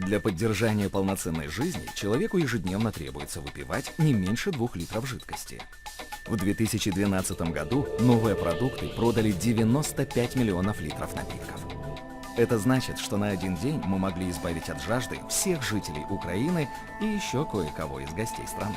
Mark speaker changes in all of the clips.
Speaker 1: Для поддержания полноценной жизни человеку ежедневно требуется выпивать не меньше двух литров жидкости. В 2012 году новые продукты продали 95 миллионов литров напитков. Это значит, что на один день мы могли избавить от жажды всех жителей Украины и еще кое-кого из гостей страны.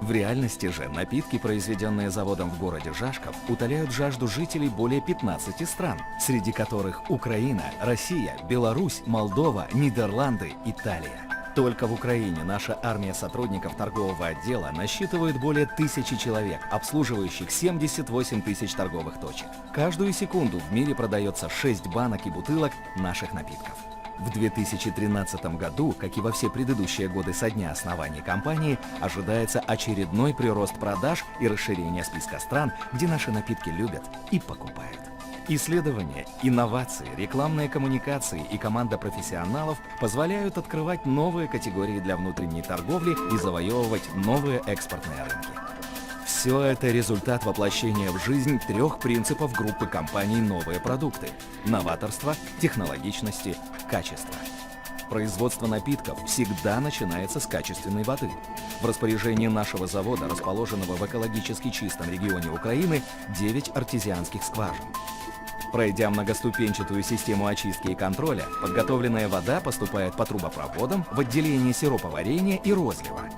Speaker 1: В реальности же напитки, произведенные заводом в городе Жашков, утоляют жажду жителей более 15 стран, среди которых Украина, Россия, Беларусь, Молдова, Нидерланды, Италия. Только в Украине наша армия сотрудников торгового отдела насчитывает более тысячи человек, обслуживающих 78 тысяч торговых точек. Каждую секунду в мире продается 6 банок и бутылок наших напитков. В 2013 году, как и во все предыдущие годы со дня основания компании, ожидается очередной прирост продаж и расширение списка стран, где наши напитки любят и покупают. Исследования, инновации, рекламные коммуникации и команда профессионалов позволяют открывать новые категории для внутренней торговли и завоевывать новые экспортные рынки. Все это результат воплощения в жизнь трех принципов группы компаний «Новые продукты» – новаторства, технологичности, качества. Производство напитков всегда начинается с качественной воды. В распоряжении нашего завода, расположенного в экологически чистом регионе Украины, 9 артезианских скважин. Пройдя многоступенчатую систему очистки и контроля, подготовленная вода поступает по трубопроводам в отделение сироповарения и розлива.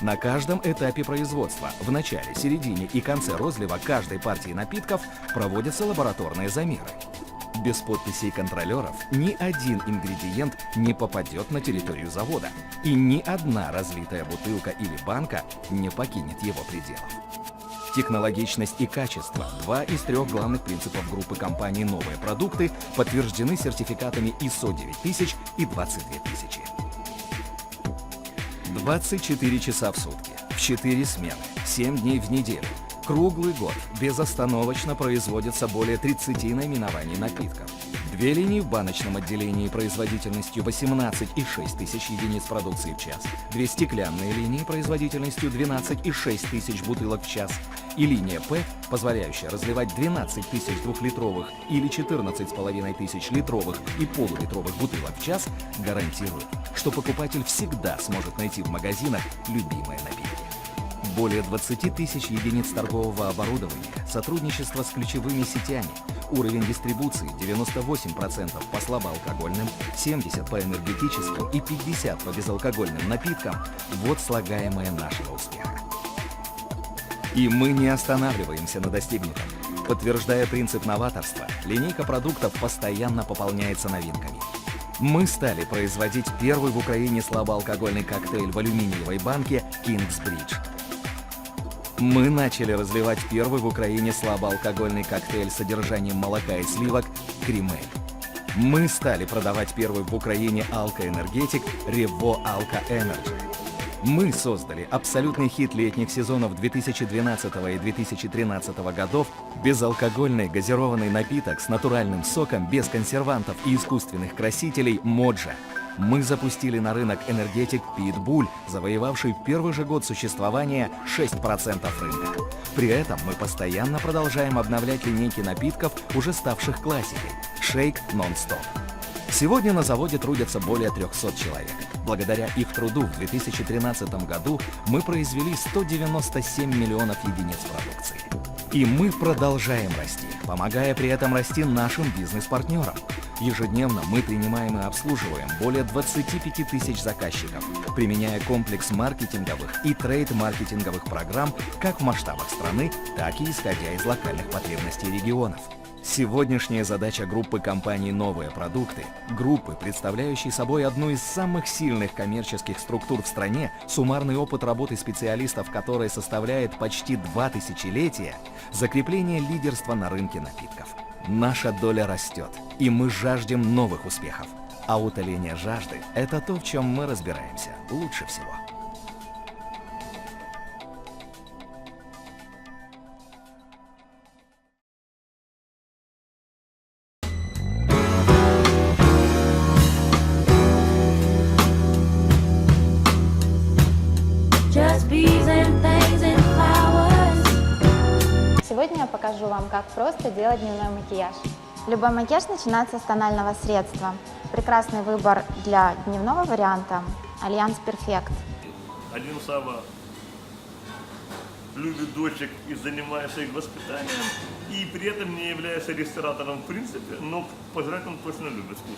Speaker 1: На каждом этапе производства, в начале, середине и конце розлива каждой партии напитков проводятся лабораторные замеры. Без подписей контролеров ни один ингредиент не попадет на территорию завода, и ни одна разлитая бутылка или банка не покинет его пределов. Технологичность и качество – два из трех главных принципов группы компаний «Новые продукты» подтверждены сертификатами ISO 9000 и 22000. 24 часа в сутки, в 4 смены, 7 дней в неделю. Круглый год безостановочно производится более 30 наименований напитков. Две линии в баночном отделении производительностью 18,6 тысяч единиц продукции в час, две стеклянные линии производительностью 12,6 тысяч бутылок в час и линия П, позволяющая разливать 12 тысяч двухлитровых или 14,5 тысяч литровых и полулитровых бутылок в час, гарантирует, что покупатель всегда сможет найти в магазинах напитки. Более 20 тысяч единиц торгового оборудования, сотрудничество с ключевыми сетями, уровень дистрибуции 98% по слабоалкогольным, 70% по энергетическим и 50% по безалкогольным напиткам – вот слагаемое нашего успеха. И мы не останавливаемся на достигнутом. Подтверждая принцип новаторства, линейка продуктов постоянно пополняется новинками. Мы стали производить первый в Украине слабоалкогольный коктейль в алюминиевой банке Bridge – мы начали развивать первый в Украине слабоалкогольный коктейль с содержанием молока и сливок «Кремель». Мы стали продавать первый в Украине алкоэнергетик «Рево Алка Энерджи». Мы создали абсолютный хит летних сезонов 2012 и 2013 годов безалкогольный газированный напиток с натуральным соком без консервантов и искусственных красителей «Моджа» мы запустили на рынок энергетик Pitbull, завоевавший в первый же год существования 6% рынка. При этом мы постоянно продолжаем обновлять линейки напитков, уже ставших классикой – Shake Non-Stop. Сегодня на заводе трудятся более 300 человек. Благодаря их труду в 2013 году мы произвели 197 миллионов единиц продукции. И мы продолжаем расти, помогая при этом расти нашим бизнес-партнерам. Ежедневно мы принимаем и обслуживаем более 25 тысяч заказчиков, применяя комплекс маркетинговых и трейд-маркетинговых программ как в масштабах страны, так и исходя из локальных потребностей регионов. Сегодняшняя задача группы компаний «Новые продукты» — группы, представляющей собой одну из самых сильных коммерческих структур в стране, суммарный опыт работы специалистов которой составляет почти два тысячелетия, закрепление лидерства на рынке напитков. Наша доля растет, и мы жаждем новых успехов. А утоление жажды – это то, в чем мы разбираемся лучше всего.
Speaker 2: Покажу вам, как просто делать дневной макияж. Любой макияж начинается с тонального средства. Прекрасный выбор для дневного варианта – Альянс Перфект.
Speaker 3: Один Сава любит дочек и занимается их воспитанием, и при этом не является ресторатором в принципе, но пожрать он точно любит вкусно.